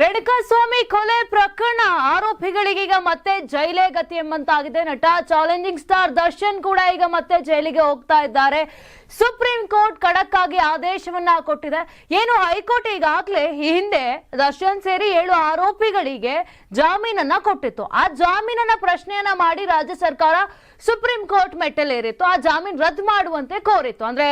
ರೇಣುಕಾಸ್ವಾಮಿ ಕೊಲೆ ಪ್ರಕರಣ. ಆರೋಪಿಗಳಿಗೆ ಈಗ ಮತ್ತೆ ಜೈಲೇ ಗತಿ ಎಂಬಂತಾಗಿದೆ. ನಟ ಚಾಲೆಂಜಿಂಗ್ ಸ್ಟಾರ್ ದರ್ಶನ್ ಕೂಡ ಈಗ ಮತ್ತೆ ಜೈಲಿಗೆ ಹೋಗ್ತಾ ಇದ್ದಾರೆ. ಸುಪ್ರೀಂ ಕೋರ್ಟ್ ಖಡಕ್ ಆಗಿ ಆದೇಶವನ್ನ ಕೊಟ್ಟಿದೆ. ಏನು ಹೈಕೋರ್ಟ್ ಈಗಾಗಲೇ ಈ ಹಿಂದೆ ದರ್ಶನ್ ಸೇರಿ ಏಳು ಆರೋಪಿಗಳಿಗೆ ಜಾಮೀನನ್ನ ಕೊಟ್ಟಿತ್ತು. ಆ ಜಾಮೀನನ್ನ ಪ್ರಶ್ನೆಯನ್ನ ಮಾಡಿ ರಾಜ್ಯ ಸರ್ಕಾರ ಸುಪ್ರೀಂ ಕೋರ್ಟ್ ಮೆಟ್ಟಲೇರಿತ್ತು. ಆ ಜಾಮೀನು ರದ್ದು ಮಾಡುವಂತೆ ಕೋರಿತ್ತು. ಅಂದ್ರೆ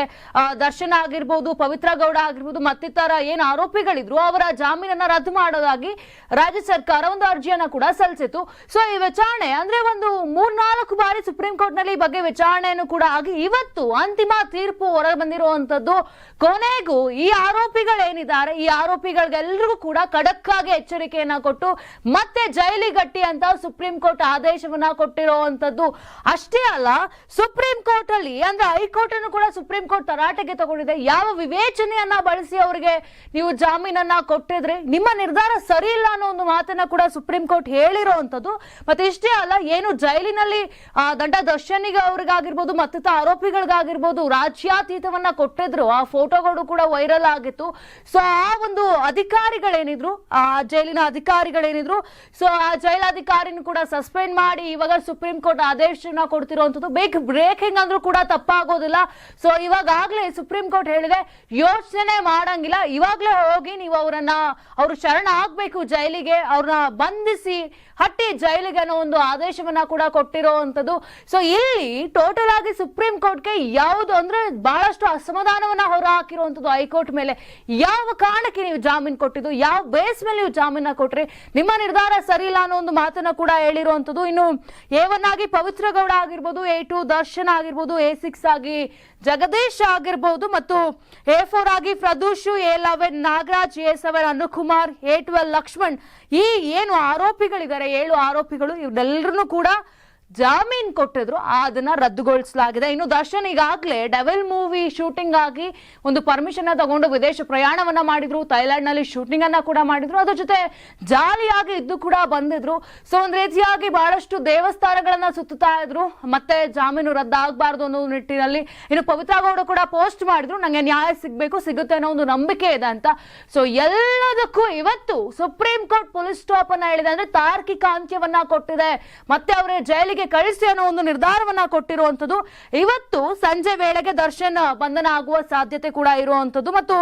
ದರ್ಶನ್ ಆಗಿರ್ಬೋದು, ಪವಿತ್ರ ಗೌಡ ಆಗಿರ್ಬೋದು, ಮತ್ತಿತರ ಏನು ಆರೋಪಿಗಳಿದ್ರು, ಅವರ ಜಾಮೀನನ್ನ ರದ್ದು ಮಾಡೋದಾಗಿ ರಾಜ್ಯ ಸರ್ಕಾರ ಒಂದು ಅರ್ಜಿಯನ್ನ ಕೂಡ ಸಲ್ಲಿಸಿತ್ತು. ಸೊ ಈ ವಿಚಾರಣೆ ಅಂದ್ರೆ ಒಂದು ಮೂರ್ನಾಲ್ಕು ಬಾರಿ ಸುಪ್ರೀಂ ಕೋರ್ಟ್ನಲ್ಲಿ ಬಗ್ಗೆ ವಿಚಾರಣೆಯನ್ನು ಕೂಡ ಆಗಿ ಇವತ್ತು ಅಂತಿಮ ತೀರ್ಪು ಹೊರ ಬಂದಿರುವಂತದ್ದು ಕೊನೆಗೂ ಈ ಆರೋಪಿಗಳೇನಿದ್ದಾರೆ, ಈ ಆರೋಪಿಗಳಿಗೆಲ್ಲರಿಗೂ ಕೂಡ ಖಡಕ್ ಆಗಿ ಎಚ್ಚರಿಕೆಯನ್ನ ಕೊಟ್ಟು ಮತ್ತೆ ಜೈಲಿಗಟ್ಟಿ ಅಂತ ಸುಪ್ರೀಂ ಕೋರ್ಟ್ ಆದೇಶವನ್ನ ಕೊಟ್ಟಿರುವಂತದ್ದು ಅಷ್ಟೇ ಅಲ್ಲ ಸುಪ್ರೀಂ ಕೋರ್ಟ್ ಅಲ್ಲಿ ಅಂದ್ರೆ ಹೈಕೋರ್ಟ್ ಅನ್ನು ಕೂಡ ಸುಪ್ರೀಂ ಕೋರ್ಟ್ ತರಾಟೆಗೆ ತಗೊಂಡಿದೆ. ಯಾವ ವಿವೇಚನೆಯನ್ನ ಬಳಸಿ ಅವರಿಗೆ ನೀವು ಜಾಮೀನನ್ನ ಕೊಟ್ಟಿದ್ರೆ? ನಿಮ್ಮ ನಿರ್ಧಾರ ಸರಿ ಇಲ್ಲ ಅನ್ನೋ ಒಂದು ಮಾತನ್ನ ಕೂಡ ಸುಪ್ರೀಂ ಕೋರ್ಟ್ ಹೇಳಿರುವಂತದ್ದು ಮತ್ತೆ ಇಷ್ಟೇ ಅಲ್ಲ ಏನು ಜೈಲಿನಲ್ಲಿ ಆ, ದಂಡ ದರ್ಶನಿಗೆ ಅವ್ರಿಗಾಗಿರ್ಬೋದು ಮತ್ತಿತ ಆರೋಪಿಗಳಿಗಾಗಿರ್ಬೋದು ರಾಜ್ಯಾತೀತವನ್ನ ಕೊಟ್ಟಿದ್ರು. ಆ ಫೋಟೋಗಳು ಕೂಡ ವೈರಲ್ ಆಗಿತ್ತು. ಸೊ ಆ ಒಂದು ಅಧಿಕಾರಿಗಳೇನಿದ್ರು ಆ ಜೈಲಿನ ಅಧಿಕಾರಿಗಳೇನಿದ್ರು ಸೊ ಆ ಜೈಲಾಧಿಕಾರಿನ ಕೂಡ ಸಸ್ಪೆಂಡ್ ಮಾಡಿ ಇವಾಗ ಸುಪ್ರೀಂ ಕೋರ್ಟ್ ಆದೇಶನ ಕೊಡ್ತಿರುವಂತದ್ದು ಬೇಗ ಬ್ರೇಕಿಂಗ್ ಅಂದ್ರೂ ಕೂಡ ತಪ್ಪಾಗೋದಿಲ್ಲ. ಸೊ ಇವಾಗಾಗ್ಲೇ ಸುಪ್ರೀಂ ಕೋರ್ಟ್ ಹೇಳಿದೆ, ಯೋಚನೆ ಮಾಡಂಗಿಲ್ಲ. ಇವಾಗ್ಲೇ ಹೋಗಿ ನೀವು ಅವರನ್ನ, ಅವರು ಶರಣ ಆಗ್ಬೇಕು ಜೈಲಿಗೆ, ಅವ್ರನ್ನ ಬಂಧಿಸಿ, ಹಟ್ಟಿ ಜೈಲಿಗೆ ಅನ್ನೋ ಒಂದು ಆದೇಶವನ್ನ ಕೂಡ ಕೊಟ್ಟಿರೋವಂಥದ್ದು ಸೊ ಇಲ್ಲಿ ಟೋಟಲ್ ಆಗಿ ಸುಪ್ರೀಂ ಕೋರ್ಟ್ಗೆ ಯಾವುದು ಅಂದ್ರೆ ಬಹಳಷ್ಟು ಅಸಮಾಧಾನವನ್ನ ಹೊರ ಹಾಕಿರುವಂಥದ್ದು ಹೈಕೋರ್ಟ್ ಮೇಲೆ. ಯಾವ ಕಾರಣಕ್ಕೆ ನೀವು ಜಾಮೀನು ಕೊಟ್ಟಿದ್ದು? ಯಾವ ಬೇಸ್ ಮೇಲೆ ನೀವು ಜಾಮೀನ ಕೊಟ್ರಿ? ನಿಮ್ಮ ನಿರ್ಧಾರ ಸರಿ ಇಲ್ಲ ಅನ್ನೋ ಒಂದು ಮಾತನ್ನ ಕೂಡ ಹೇಳಿರುವಂತದ್ದು ಇನ್ನು ಏವನ್ನಾಗಿ ಪವಿತ್ರ ಗೌಡ ಆಗಿರ್ಬೋದು ಎ ಟು ದರ್ಶನ್ ಆಗಿರ್ಬೋದು ಎ ಸಿಕ್ಸ್ ಆಗಿ ಜಗದೀಶ್ ಆಗಿರ್ಬೋದು ಮತ್ತು ಎ ಫೋರ್ ಆಗಿ Pradosh A eleven Nagaraj A seven Anukumar A twelve Lakshman ಈ ಏನು ಆರೋಪಿಗಳಿದ್ದಾರೆ, ಏಳು ಆರೋಪಿಗಳು ಇವರೆಲ್ಲರೂ ಕೂಡ ಜಾಮೀನ್ ಕೊಟ್ಟಿದ್ರು ಅದನ್ನ ರದ್ದುಗೊಳಿಸಲಾಗಿದೆ. ಇನ್ನು ದರ್ಶನ್ ಈಗಾಗಲೇ ಡೆವೆಲ್ ಮೂವಿ ಶೂಟಿಂಗ್ ಆಗಿ ಒಂದು ಪರ್ಮಿಷನ್ ತಗೊಂಡು ವಿದೇಶ ಪ್ರಯಾಣವನ್ನ ಮಾಡಿದ್ರು ಥೈಲ್ಯಾಂಡ್ನಲ್ಲಿ ಶೂಟಿಂಗ್ ಅನ್ನ ಕೂಡ ಮಾಡಿದ್ರು. ಅದ್ರ ಜೊತೆ ಜಾಲಿಯಾಗಿ ಇದ್ದು ಕೂಡ ಬಂದಿದ್ರು. ಸೊ ಒಂದ್ ರೀತಿಯಾಗಿ ಬಹಳಷ್ಟು ದೇವಸ್ಥಾನಗಳನ್ನ ಸುತ್ತಾ ಇದ್ರು. ಮತ್ತೆ ಜಾಮೀನು ರದ್ದಾಗಬಾರ್ದು ಅನ್ನೋ ನಿಟ್ಟಿನಲ್ಲಿ ಇನ್ನು ಪವಿತ್ರ ಗೌಡ ಕೂಡ ಪೋಸ್ಟ್ ಮಾಡಿದ್ರು. ನಂಗೆ ನ್ಯಾಯ ಸಿಗ್ಬೇಕು, ಸಿಗುತ್ತೆ ಅನ್ನೋ ಒಂದು ನಂಬಿಕೆ ಇದೆ ಅಂತ. ಸೊ ಎಲ್ಲದಕ್ಕೂ ಇವತ್ತು ಸುಪ್ರೀಂ ಕೋರ್ಟ್ ಪೊಲೀಸ್ ಸ್ಟಾಪ್ ಅನ್ನ ಹೇಳಿದೆ ಅಂದ್ರೆ ತಾರ್ಕಿಕ ಅಂತ್ಯವನ್ನ ಕೊಟ್ಟಿದೆ. ಮತ್ತೆ ಅವರೇ ಜೈಲಿಗೆ ಕಳಿಸಿ ಅನ್ನೋ ಒಂದು ನಿರ್ಧಾರವನ್ನ ಕೊಟ್ಟಿರುವಂತದ್ದು ಇವತ್ತು ಸಂಜೆ ವೇಳೆಗೆ ದರ್ಶನ್ ಬಂಧನ ಆಗುವ ಸಾಧ್ಯತೆ ಕೂಡ ಇರುವಂತದ್ದು ಮತ್ತು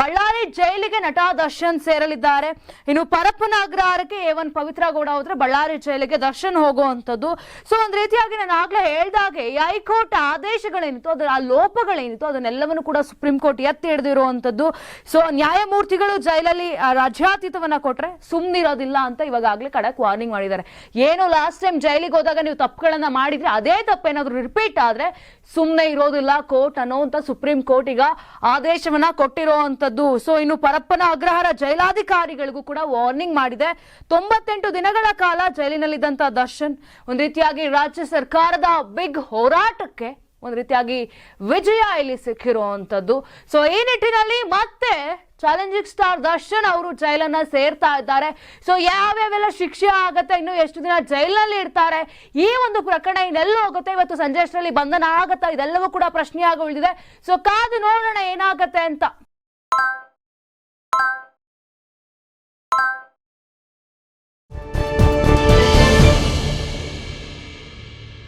ಬಳ್ಳಾರಿ ಜೈಲಿಗೆ ನಟ ದರ್ಶನ್ ಸೇರಲಿದ್ದಾರೆ. ಇನ್ನು ಪರಪ್ಪನ ಅಗ್ರಹಾರಕ್ಕೆ ಒನ್ ಪವಿತ್ರ ಗೌಡ ಹೋದ್ರೆ ಬಳ್ಳಾರಿ ಜೈಲಿಗೆ ದರ್ಶನ್ ಹೋಗುವಂತದ್ದು ಸೊ ಒಂದ್ ರೀತಿಯಾಗಿ ನಾನು ಆಗ್ಲೇ ಹೇಳ್ದಾಗೆ ಹೈಕೋರ್ಟ್ ಆದೇಶಗಳೇನಿತ್ತು, ಅದರ ಆ ಲೋಪಗಳೇನಿತ್ತು ಅದನ್ನೆಲ್ಲವನ್ನು ಕೂಡ ಸುಪ್ರೀಂ ಕೋರ್ಟ್ ಎತ್ತಿ ಹಿಡಿದಿರುವಂತದ್ದು ಸೊ ನ್ಯಾಯಮೂರ್ತಿಗಳು ಜೈಲಲ್ಲಿ ರಾಜ್ಯಾತೀತವನ್ನ ಕೊಟ್ರೆ ಸುಮ್ನಿರೋದಿಲ್ಲ ಅಂತ ಇವಾಗಲೇ ಕಡಕ್ ವಾರ್ನಿಂಗ್ ಮಾಡಿದ್ದಾರೆ. ಏನು ಲಾಸ್ಟ್ ಟೈಮ್ ಜೈಲಿಗೆ ಹೋದಾಗ ನೀವು ತಪ್ಪುಗಳನ್ನ ಮಾಡಿದರೆ ಅದೇ ತಪ್ಪೇನಾದ್ರೂ ರಿಪೀಟ್ ಆದರೆ ಸುಮ್ಮನೆ ಇರೋದಿಲ್ಲ ಕೋರ್ಟ್ ಅನ್ನೋವಂಥ ಸುಪ್ರೀಂ ಕೋರ್ಟ್ ಈಗ ಆದೇಶವನ್ನ ಕೊಟ್ಟಿರೋವಂಥದ್ದು. ಸೊ ಇನ್ನು ಪರಪ್ಪನ ಅಗ್ರಹಾರ ಜೈಲಾಧಿಕಾರಿಗಳಿಗೂ ಕೂಡ ವಾರ್ನಿಂಗ್ ಮಾಡಿದೆ. ತೊಂಬತ್ತೆಂಟು ದಿನಗಳ ಕಾಲ ಜೈಲಿನಲ್ಲಿದ್ದಂಥ ದರ್ಶನ್, ಒಂದು ರೀತಿಯಾಗಿ ರಾಜ್ಯ ಸರ್ಕಾರದ ಬಿಗ್ ಹೋರಾಟಕ್ಕೆ ಒಂದ್ ರೀತಿಯಾಗಿ ವಿಜಯ ಇಲ್ಲಿ ಸಿಕ್ಕಿರುವಂತದ್ದು. ಸೊ ಈ ನಿಟ್ಟಿನಲ್ಲಿ ಮತ್ತೆ ಚಾಲೆಂಜಿಂಗ್ ಸ್ಟಾರ್ ದರ್ಶನ್ ಅವರು ಜೈಲನ್ನ ಸೇರ್ತಾ ಇದ್ದಾರೆ. ಸೊ ಯಾವ್ಯಾವೆಲ್ಲ ಶಿಕ್ಷೆ ಆಗುತ್ತೆ, ಇನ್ನು ಎಷ್ಟು ದಿನ ಜೈಲಿನಲ್ಲಿ ಇರ್ತಾರೆ, ಈ ಒಂದು ಪ್ರಕರಣ ಇನ್ನೆಲ್ಲ ಹೋಗುತ್ತೆ. ಇವತ್ತು ಸಂಜೆ ಅಷ್ಟರಲ್ಲಿ ಬಂಧನ ಆಗುತ್ತಾ, ಇದೆಲ್ಲವೂ ಕೂಡ ಪ್ರಶ್ನೆಯಾಗಿ ಉಳಿದಿದೆ. ಸೊ ಕಾದು ನೋಡೋಣ ಏನಾಗುತ್ತೆ ಅಂತ.